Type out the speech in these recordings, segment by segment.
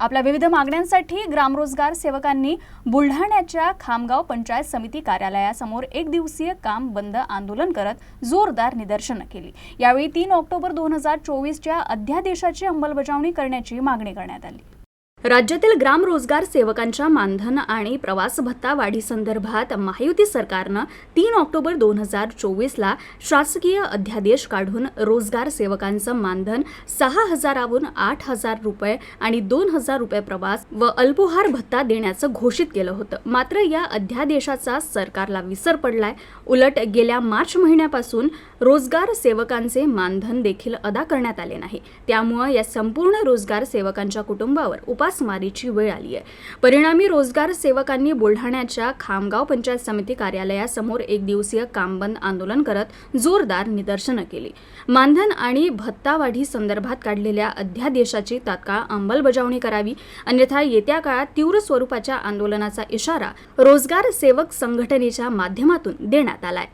आपल्या विविध मागण्यांसाठी ग्रामरोजगार सेवकांनी बुलढाण्याच्या खामगाव पंचायत समिती कार्यालयासमोर एक दिवसीय काम बंद आंदोलन करत जोरदार निदर्शनं केली. यावेळी तीन ऑक्टोबर दोन हजार चोवीसच्या अध्यादेशाची अंमलबजावणी करण्याची मागणी करण्यात आली. राज्यातील ग्राम रोजगार सेवकांच्या मानधन आणि प्रवास भत्ता वाढीसंदर्भात महायुती सरकारनं तीन ऑक्टोबर दोन हजार चोवीसला शासकीय अध्यादेश काढून रोजगार सेवकांचं मानधन सहा हजारावरून आठ हजार रुपये आणि दोन हजार रुपये प्रवास व अल्पोहार भत्ता देण्याचं घोषित केलं होतं. मात्र या अध्यादेशाचा सरकारला विसर पडलाय. उलट गेल्या मार्च महिन्यापासून रोजगार सेवकांचे मानधन देखील अदा करण्यात आले नाही. त्यामुळं या संपूर्ण रोजगार सेवकांच्या कुटुंबावर उपासमारीची वेळ आली आहे. परिणामी रोजगार सेवकांनी बुलढाण्याच्या खामगाव पंचायत समिती कार्यालयासमोर एक दिवसीय कामबंद आंदोलन करत जोरदार निदर्शनं केली. मानधन आणि भत्तावाढी संदर्भात काढलेल्या अध्यादेशाची तात्काळ अंमलबजावणी करावी अन्यथा येत्या काळात तीव्र स्वरूपाच्या आंदोलनाचा इशारा रोजगार सेवक संघटनेच्या माध्यमातून देण्यात आलाय.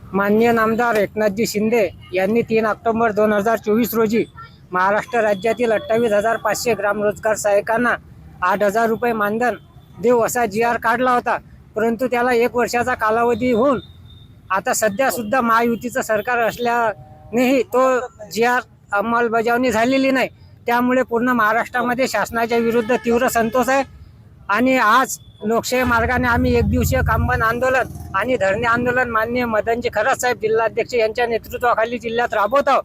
माननीय नामदार एकनाथजी शिंदे यांनी तीन ऑक्टोबर दोन हजार चोवीस रोजी महाराष्ट्र राज्यातील अठ्ठावीस हजार पाचशे ग्रामरोजगार सहाय्यकांना आठ हजार रुपये मानधन देऊ असा जी आर काढला होता. परंतु त्याला एक वर्षाचा कालावधी होऊन आता सध्या सुद्धा महायुतीचं सरकार असल्यानेही तो जी आर अंमलबजावणी झालेली नाही. त्यामुळे पूर्ण महाराष्ट्रामध्ये शासनाच्या विरुद्ध तीव्र संतोष आहे. आणि आज लोकशाही मार्गाने आम्ही एक दिवसीय कामबंद आंदोलन आणि धरणे आंदोलन माननीय मदनजी खरात साहेब जिल्हाध्यक्ष यांच्या नेतृत्वाखाली जिल्ह्यात राबवत आहोत.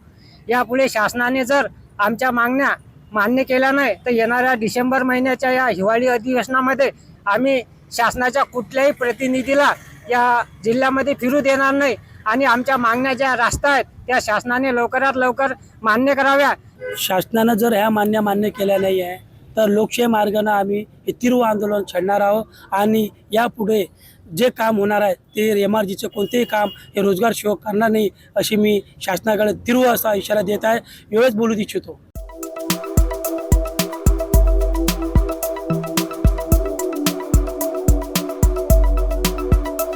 यापुढे शासनाने जर आमच्या मागण्या मान्य केल्या नाही तर येणाऱ्या डिसेंबर महिन्याच्या या हिवाळी अधिवेशनामध्ये आम्ही शासनाच्या कुठल्याही प्रतिनिधीला या जिल्ह्यामध्ये फिरू देणार नाही. आणि आमच्या मागण्या ज्या रास्ता आहेत त्या शासनाने लवकरात लवकर मान्य कराव्या. शासनानं जर ह्या मान्य मान्य केल्या नाही आहे तर लोकशाही मार्गानं आम्ही हे तीव्र आंदोलन छेडणार आहोत. आणि यापुढे जे काम होणार आहे ते एम आर जीचं कोणतेही काम हे रोजगार सेवक करणार नाही अशी मी शासनाकडे तीव्र असा इशारा देत आहे. एवढंच बोलू इच्छितो.